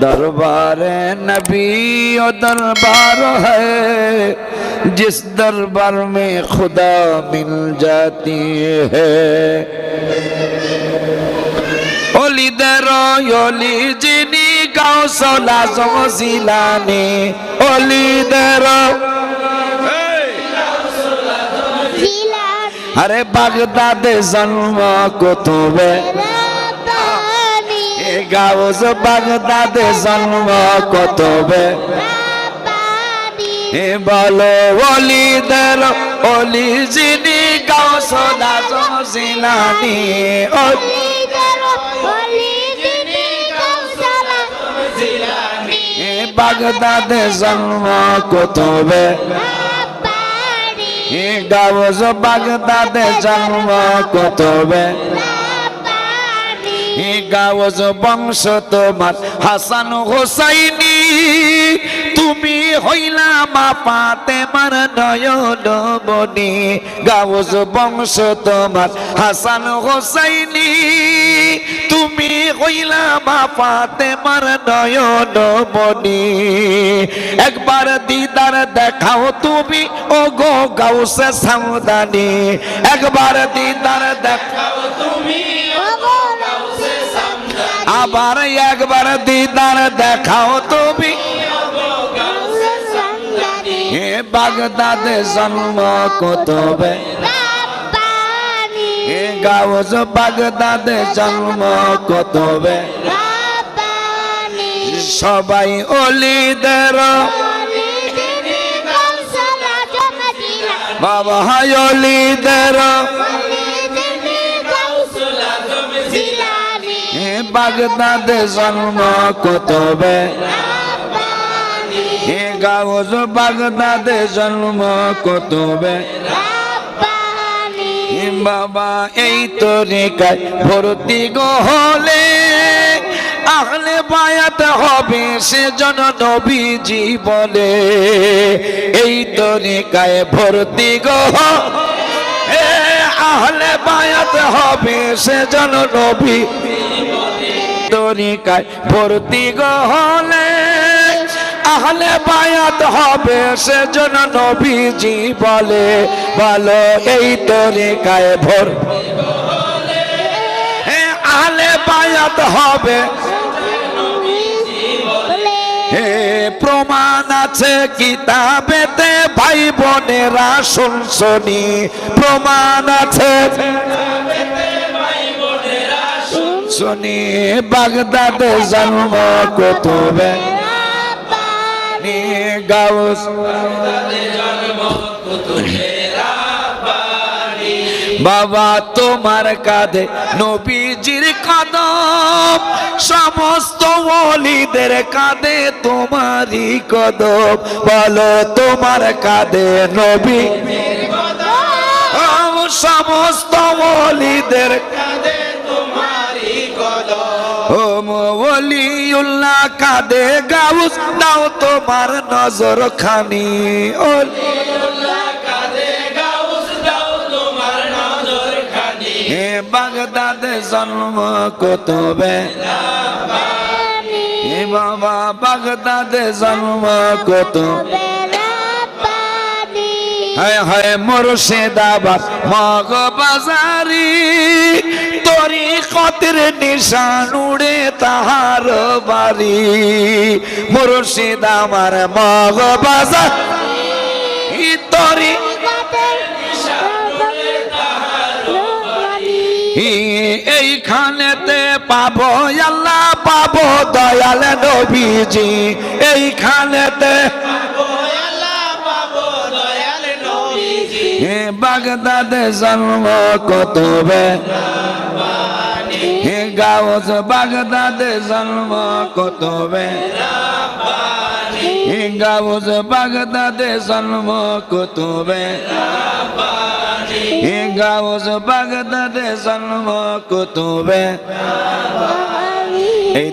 دربار نبی و دربار ہے جس دربار میں خدا مل جاتی ہے اولی درو یولی جنی گاؤں سولا سو زیلانے اولی درو ارے بغداد جنم کو تو Gauss বাগদাদে জন্ম কুতুবে? এ বলো অলিদের অলি জমজিলানি অলি ওলি দিনি কাউসালা জিলানি বাগদাদে জন্ম কুতুবে? গাউস বাগদাদে জন্ম কুতুবে? এ বংশ তোমার হাসান হোসাইনি। তুমি হইলা মা পাতে মার নয়ন বনি গাওজ বংশ তোমার হাসান হোসাইনি। তুমি হইলা মা পাতে মার নয়ন বনি একবার দিদার দেখাও তুমি ও গো গাউসে সামদানি একবার দিদার দেখাও সামদানি আবার একবার দিদার দেখাও তুমি। এ বাগদাদে জন্ম কতবে এ গাওজ বাগদাদে জন্ম কতবে সবাই অলিদের। বাবা অলিদের। বাগদাদে জন্ম কতবে এ গাওজ বাগদাদে জন্ম কতবে বাবা, এই তরিকায় ভর্তি গো হলে আহলে বায়াত হবে সেজন নবীজি বলে। এই তরিকায় ভর্তি গো হ- আহলে বায়াত হবে সেজন নবী তরিকায় ভর্তি গো হলে আহলে বায়াত হবে সেজন নবীজি বলে, বলো এই তরিকায় ভর আহলে বায়াত হবে। প্রমাণ আছে কিতাবেতে, ভাই বোনেরা শুনছনি প্রমাণ আছে শুনি বাগদাদে জন্ম কুতুবে? গাউস। বাবা তোমার কাঁধে নবীজির কদম সমস্ত ওলিদের কাঁধে তোমারই কদম। বলো তোমার কাঁধে নবী। সমস্ত ওলিদের ওলিউল্লাহ কাদে গাউস, দাও তোমার নজর খানি হে বাগদাদে, জন্ম কতবে? হে বাবা, বাগদাদে, জন্ম কত হায় হায় মুর্শিদাবাদ মগ বাজারি তরি কতির নিশান উড়ে তাহার বাড়ি। মুর্শিদাবার মগ বাজার তরি এইখানেতে পাবো, আল্লাহ পাবো দয়াল নবীজি। এইখানেতে হে বাগদাদে জন্ম কতবে হে গাওস বাগদাদে জন্ম কতবে হে গাওস বাগদাদে জন্ম কতবে হে গাওস বাগদাদে জন্ম কতবে এই